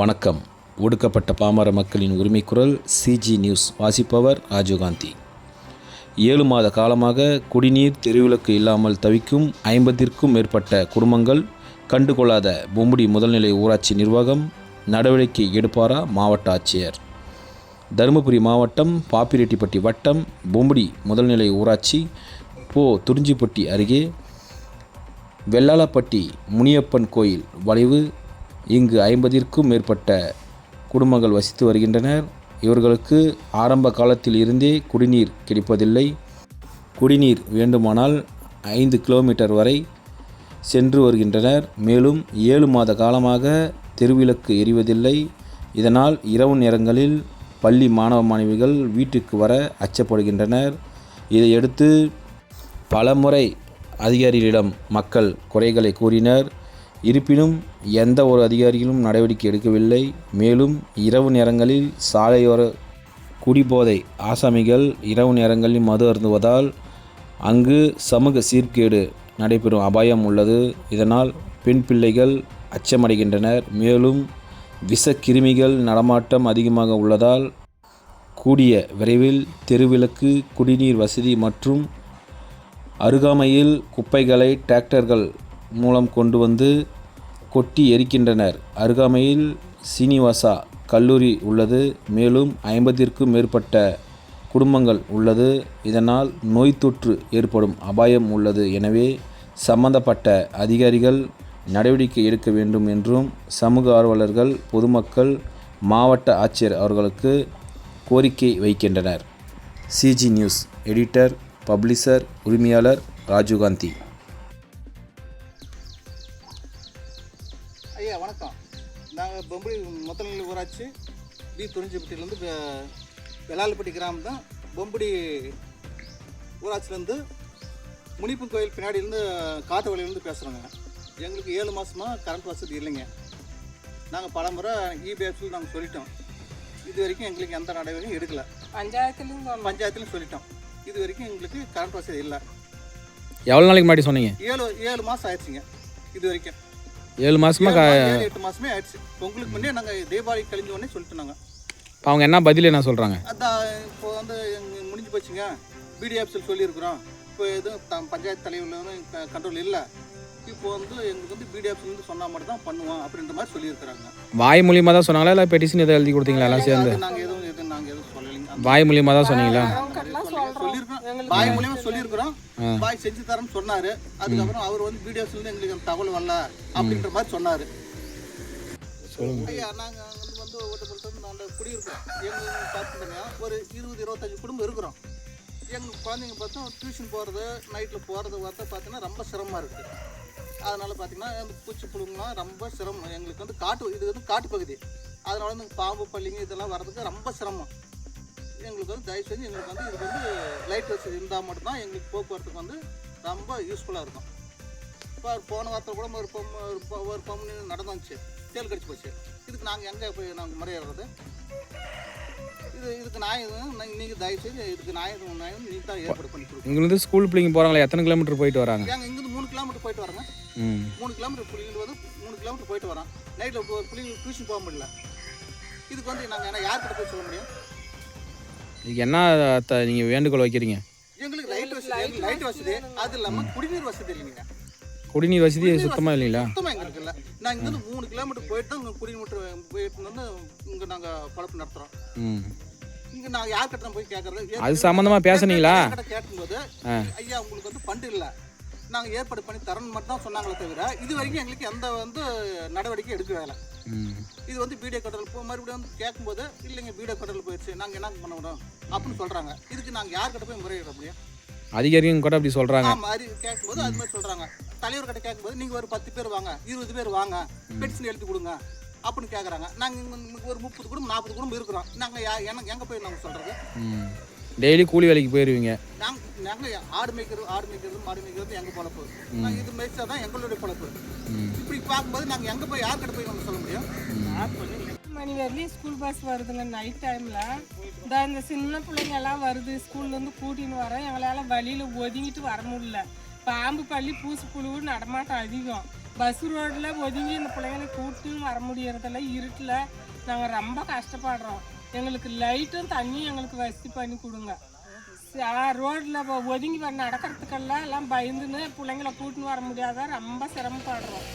வணக்கம். ஒடுக்கப்பட்ட பாமர மக்களின் உரிமை குரல் சிஜி நியூஸ் வாசிப்பவர் ராஜீவ்காந்தி ஏழு மாத காலமாக குடிநீர் தெருவிளக்கு இல்லாமல் தவிக்கும் ஐம்பதிற்கும் மேற்பட்ட குடும்பங்கள் கண்டுகொள்ளாத பொம்புடி முதல்நிலை ஊராட்சி நிர்வாகம் நடவடிக்கை எடுப்பாரா மாவட்ட ஆட்சியர்? தருமபுரி மாவட்டம் பாப்பிரெட்டிப்பட்டி வட்டம் பொம்புடி முதல்நிலை ஊராட்சி போ துறிஞ்சிப்பட்டி அருகே வெள்ளாளப்பட்டி முனியப்பன் கோயில் வளைவு இங்கு ஐம்பதிற்கும் மேற்பட்ட குடும்பங்கள் வசித்து வருகின்றனர். இவர்களுக்கு ஆரம்ப காலத்தில் இருந்தே குடிநீர் கிடைப்பதில்லை. குடிநீர் வேண்டுமானால் ஐந்து கிலோமீட்டர் வரை சென்று வருகின்றனர். மேலும் ஏழு மாத காலமாக தெருவிளக்கு எரிவதில்லை. இதனால் இரவு நேரங்களில் பள்ளி மாணவ மாணவிகள் வீட்டுக்கு வர அச்சப்படுகின்றனர். இதையடுத்து பலமுறை அதிகாரிகளிடம் மக்கள் குறைகளை கூறினர். இருப்பினும் எந்த ஒரு அதிகாரிகளும் நடவடிக்கை எடுக்கவில்லை. மேலும் இரவு நேரங்களில் சாலையோர குடிபோதை ஆசாமிகள் இரவு நேரங்களில் மது அருந்துவதால் அங்கு சமூக சீர்கேடு நடைபெறும் அபாயம் உள்ளது. இதனால் பெண் பிள்ளைகள் அச்சமடைகின்றனர். மேலும் விஷக்கிருமிகள் நடமாட்டம் அதிகமாக உள்ளதால் கூடிய விரைவில் தெருவிளக்கு குடிநீர் வசதி மற்றும் அருகாமையில் குப்பைகளை டிராக்டர்கள் மூலம் கொண்டு வந்து கொட்டி எரிக்கின்றனர். அருகாமையில் சீனிவாசா கல்லூரி உள்ளது. மேலும் ஐம்பதிற்கும் மேற்பட்ட குடும்பங்கள் உள்ளது. இதனால் நோய் தொற்று ஏற்படும் அபாயம் உள்ளது. எனவே சம்பந்தப்பட்ட அதிகாரிகள் நடவடிக்கை எடுக்க வேண்டும் என்றும் சமூக ஆர்வலர்கள் பொதுமக்கள் மாவட்ட ஆட்சியர் அவர்களுக்கு கோரிக்கை வைக்கின்றனர். சிஜி நியூஸ் எடிட்டர் பப்ளிஷர் உரிமையாளர் ராஜீவ்காந்தி நாங்கள் பொம்பளி மொத்தநிலை ஊராட்சி பி துறிஞ்சிப்பட்டியிலேருந்து வெள்ளாளப்பட்டி கிராமம் தான் பொம்படி ஊராட்சியிலேருந்து முனிப்பன் கோயில் பின்னாடியிலேருந்து காட்டு வழியிலேருந்து பேசுகிறோங்க எங்களுக்கு ஏழு மாதமாக கரண்ட் வசதி இல்லைங்க. நாங்கள் பலமுறை இபிஎஃப்சில் நாங்கள் சொல்லிட்டோம். இது வரைக்கும் எங்களுக்கு எந்த நடவடிக்கையும் எடுக்கல. பஞ்சாயத்துலேயும் பஞ்சாயத்துலையும் சொல்லிட்டோம். இது வரைக்கும் எங்களுக்கு கரண்ட் வசதி இல்லை. எவ்வளோ நாளைக்கு முன்னாடி சொன்னீங்க? ஏழு ஏழு மாதம் ஆயிடுச்சுங்க. இது வரைக்கும். ஏழு மாதமாக ஏழு மா- ஏழு எட்டு மாசமே ஆயிடுச்சு. பொங்கலுக்கு முன்னே நாங்கள் தீபாவளி கழிஞ்ச உடனே சொல்லிட்டு நாங்கள் அவங்க என்ன பதில் என்ன சொல்கிறாங்க அதான் இப்போ வந்து முடிஞ்சு போச்சுங்க. பிடிஎஃப்சில் சொல்லியிருக்கிறோம். இப்போ எதுவும் த பஞ்சாயத்து தலைவர்களும் கண்ட்ரோல் இல்லை. இப்போ வந்து எங்களுக்கு வந்து பிடிஎஃப்சிலேருந்து சொன்னால் மட்டும் தான் பண்ணுவோம் அப்படின்ற மாதிரி சொல்லியிருக்கிறாங்க. வாய் மூலியமாக தான் சொன்னாங்களா? இல்லை பெட்டிஷன் எதாவது எழுதி கொடுத்தீங்களா எல்லாம் சேர்ந்து? அது நாங்கள் எதுவும் எதுவும் நாங்கள் எதுவும் சொல்லலைங்க. வாய் மூலியமாக தான் சொன்னீங்களா? சொல்லியிருக்கோம். பாய் மூலியமா சொல்லியிருக்கிறோம். பாய் செஞ்சு தரேன்னு சொன்னாரு. அதுக்கப்புறம் அவர் வந்து பிடிஎஃப்சிலேருந்து எங்களுக்கு அந்த தகவல் வரல அப்படின்ற மாதிரி சொன்னாரு. நாங்கள் வந்து ஓட்டப்பட்டு நாங்கள் குடியிருக்கோம். எங்களுக்கு பார்த்துட்டோங்க ஒரு இருபது இருபத்தஞ்சு குடும்பம் இருக்கிறோம். எங்கள் குழந்தைங்க பார்த்தா டியூஷன் போகிறது நைட்டில் போகிறது வரத பார்த்தீங்கன்னா ரொம்ப சிரமமாக இருக்குது அதனால் பார்த்தீங்கன்னா அந்த பூச்சி புழுங்கெலாம் ரொம்ப சிரமம். எங்களுக்கு வந்து காட்டு இது வந்து காட்டு பகுதி அதனால வந்து பாம்பு பள்ளிங்க இதெல்லாம் வர்றதுக்கு ரொம்ப சிரமம். எங்களுக்கு வந்து தயவு செஞ்சு எங்களுக்கு வந்து இதுக்கு வந்து லைட் வசதி இருந்தால் மட்டும்தான் எங்களுக்கு போக்குவரத்துக்கு வந்து ரொம்ப யூஸ்ஃபுல்லாக இருக்கும். இப்போ போன வாரத்தில் கூட ஒரு பொம் ஒரு பொ- ஒரு பொம்மு நடந்து வந்துச்சு தேல் கடிச்சு போச்சு. இதுக்கு நாங்கள் எங்கே போய் நாங்கள் முறையிடுறது? இது இதுக்கு நியாயம் நீங்கள் தயவு செய்து இதுக்கு நியாயம் நியாயம் நீ தான் ஏற்பாடு பண்ணி கொடுக்கணும். இங்கேருந்து ஸ்கூல் பிள்ளைங்க போகிறாங்களா எத்தனை கிலோமீட்டர் போயிட்டு வராங்க? ஏங்க இங்கேருந்து மூணு கிலோமீட்டர் போயிட்டு வரேங்க மூணு கிலோமீட்டர் பிள்ளைங்க வந்து மூணு கிலோமீட்டர் போயிட்டு வரோம் நைட்டில் ஒரு பிள்ளைங்க டியூஷன் போக முடியல. இதுக்கு வந்து நாங்கள் என்ன யார்கிட்ட போய் சொல்ல முடியும்? இதுக்கு என்ன த- நீங்க வேண்டுகோள் வைக்கிறீங்க. எங்களுக்கு லைட் வசதி லைட் வசதி. அது இல்லாமல் குடிநீர் வசதி இல்லைங்க. குடிநீர் வசதி சுத்தமாக இல்லைங்களா? சுத்தமாக எங்களுக்கு இல்லை. நான் இங்கேருந்து மூணு கிலோமீட்டர் போயிட்டு தான் இங்கே குடிநீர் போயிட்டு வந்து இங்கே நாங்கள் பழப்பு நடத்துகிறோம் ம். இங்கே நாங்கள் யார்கிட்ட போய் கேட்கறது அது சம்மந்தமா பேசுனீங்களா? கேட்கும்போது ஐயா உங்களுக்கு வந்து ஃபண்ட் இல்லை. நாங்கள் ஏற்பாடு பண்ணி தரணும் மட்டும் தான் சொன்னாங்களே தவிர இது வரைக்கும் எங்களுக்கு எந்த வந்து நடவடிக்கை எடுக்க வேலை இது வந்து வீடியோ கட்டல் போ மறுபடியும் வந்து கேட்கும்போது இல்லைங்க வீடியோ கட்டல் போயிடுச்சு நாங்கள் என்ன பண்ண முடியும் அப்படின்னு சொல்கிறாங்க இதுக்கு நாங்கள் யார்கிட்ட போய் முறையிட முடியும் அதிகாரியும் கூட அப்படி சொல்கிறாங்க அது கேட்கும்போது அது மாதிரி சொல்கிறாங்க தலைவர்கிட்ட கேட்கும்போது நீங்கள் ஒரு பத்து பேர் வாங்க இருபது பேர் வாங்க பெட்டிஷன் எழுதி கொடுங்க அப்படின்னு கேட்குறாங்க நாங்கள் ஒரு முப்பது குடும்பம் நாற்பது குடும்பம் இருக்கிறோம். நாங்கள் எனக்கு எங்கே போய் நாங்கள் சொல்கிறது டெய்லி கூலி வேலைக்கு போயிடுவீங்க நாங்கள் நாங்கள் ஆடு மேய்க்கிறது ஆடு மேய்க்கிறது மாடு மேய்க்கிறது எங்கள் பொழப்பு. நாங்கள் இது மேய்ச்சா தான் எங்களுடைய பொழப்பு. இப்படி பார்க்கும்போது நாங்கள் எங்கே போய் யார்கிட்ட போய் நம்ம சொல்ல முடியும்? மணி வரலையும் ஸ்கூல் பஸ் வருதுங்க நைட் டைமில் இந்த இந்த சின்ன பிள்ளைங்க எல்லாம் வருது ஸ்கூல்லேருந்து கூட்டின்னு வரோம் எங்களால் வழியில் ஒதுங்கிட்டு வர முடியல. பாம்பு பள்ளி பூசி புழு நடமாட்டம் அதிகம். பஸ் ரோட்டில் ஒதுங்கி இந்த பிள்ளைங்களை கூட்டு வர முடியறதில்ல இருட்டில். நாங்கள் ரொம்ப கஷ்டப்படுறோம். எங்களுக்கு லைட்டும் தண்ணியும் எங்களுக்கு வசதி பண்ணி கொடுங்க. ரோட்டில் ஒதுங்கி வர நடக்கிறதுக்கெல்லாம் எல்லாம் பயந்துன்னு பிள்ளைங்கள கூட்டின்னு வர முடியாத ரொம்ப சிரமப்படுறோம்.